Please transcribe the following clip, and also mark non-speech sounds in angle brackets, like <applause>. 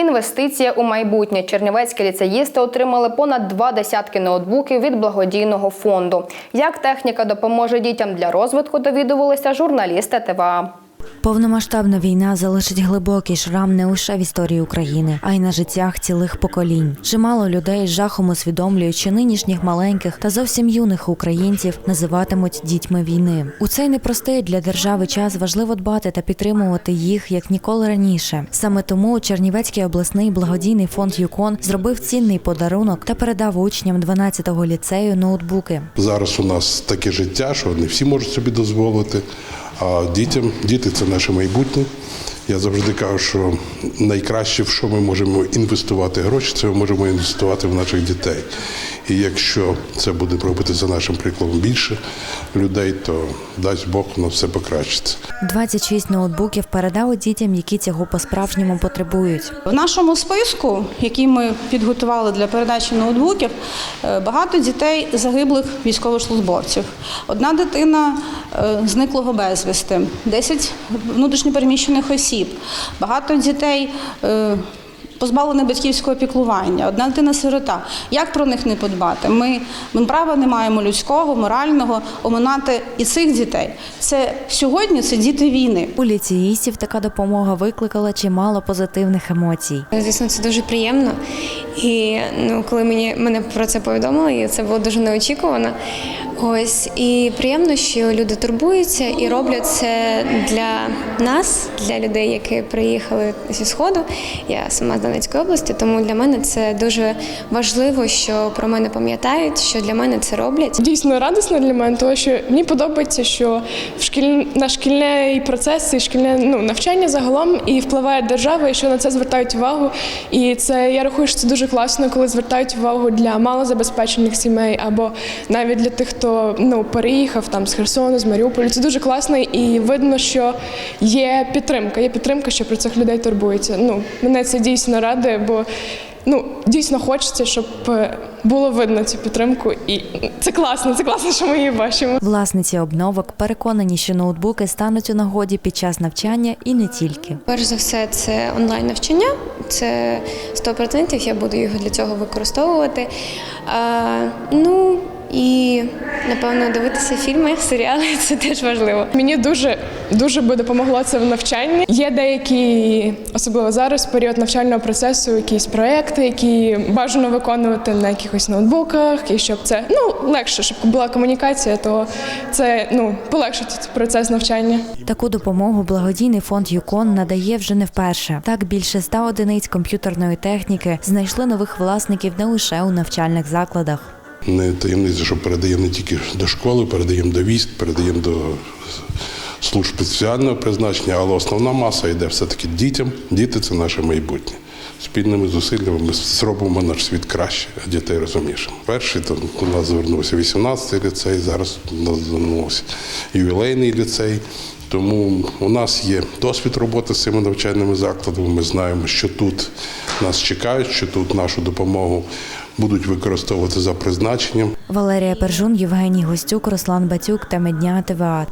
Інвестиція у майбутнє. Чернівецькі ліцеїсти отримали понад два десятки ноутбуків від благодійного фонду. Як техніка допоможе дітям для розвитку, довідувалися журналісти ТВА. Повномасштабна війна залишить глибокий шрам не лише в історії України, а й на життях цілих поколінь. Чимало людей з жахом усвідомлюють, що нинішніх маленьких та зовсім юних українців називатимуть дітьми війни. У цей непростий для держави час важливо дбати та підтримувати їх як ніколи раніше. Саме тому Чернівецький обласний благодійний фонд ЮКОН зробив цінний подарунок та передав учням 12-го ліцею ноутбуки. Зараз у нас таке життя, що не всі можуть собі дозволити. А дітям, діти це наше майбутнє. Я завжди кажу, що найкраще, в що ми можемо інвестувати гроші, це ми можемо інвестувати в наших дітей. І якщо це буде робити за нашим прикладом більше людей, то дасть Бог на все покращиться. 26 ноутбуків передали дітям, які цього по-справжньому потребують. В нашому списку, який ми підготували для передачі ноутбуків, е, багато дітей загиблих військовослужбовців. Одна дитина зниклого безвісти, 10 внутрішньопереміщених осіб, багато дітей. е, Позбавлені батьківського піклування, одна дитина сирота. Як про них не подбати? Ми, ми права не маємо людського, морального оминати і цих дітей. Це сьогодні це діти війни. У ліцеїстів така допомога викликала чимало позитивних емоцій. Звісно, це дуже приємно. І ну, коли мені мене про це повідомили, це було дуже неочікувано. Ось і приємно, що люди турбуються і роблять це для нас, для людей, які приїхали зі сходу. Я сама з Донецької області, тому для мене це дуже важливо, що про мене пам'ятають, що для мене це роблять. Дійсно радісно для мене, тому що мені подобається, що в шкіль... шкільний процес і шкільне ну, навчання загалом і впливає держава, і що на це звертають увагу. І це я рахую, що це дуже класно, коли звертають увагу для малозабезпечених сімей або навіть для тих, хто ну переїхав там з Херсону, з Маріуполя. Це дуже класно, і видно, що є підтримка. Є підтримка, що про цих людей турбується. Ну мене це дійсно радує, бо ну дійсно хочеться, щоб е, було видно цю підтримку, і це класно. Це класно, що ми її бачимо. Власниці обновок переконані, що ноутбуки стануть у нагоді під час навчання і не тільки. Перш за все, це онлайн навчання. Це 100% я буду його для цього використовувати. А, ну і напевно дивитися фільми, <laughs> серіали це теж важливо. Мені дуже дуже би допомогло це в навчанні. Є деякі, особливо зараз, період навчального процесу, якісь проекти, які бажано виконувати на якихось ноутбуках, і щоб це ну легше, щоб була комунікація, то це ну полегшить процес навчання. Таку допомогу благодійний фонд ЮКОН надає вже не вперше. Так більше ста одиниць комп'ютерної техніки знайшли нових власників не лише у навчальних закладах. Не таємниця, що передаємо не тільки до школи, передаємо до військ, передаємо до служб спеціального призначення, але основна маса йде все-таки дітям. Діти це наше майбутнє. Спільними зусиллями ми зробимо наш світ краще, а дітей розумнішим. Перший то у нас звернувся 18-й ліцей, зараз у нас звернувся ювілейний ліцей. Тому у нас є досвід роботи з цими навчальними закладами. Ми знаємо, що тут нас чекають, що тут нашу допомогу будуть використовувати за призначенням. Валерія Пержун, Євгеній Гостюк, Руслан Батюк та Медня ТВА.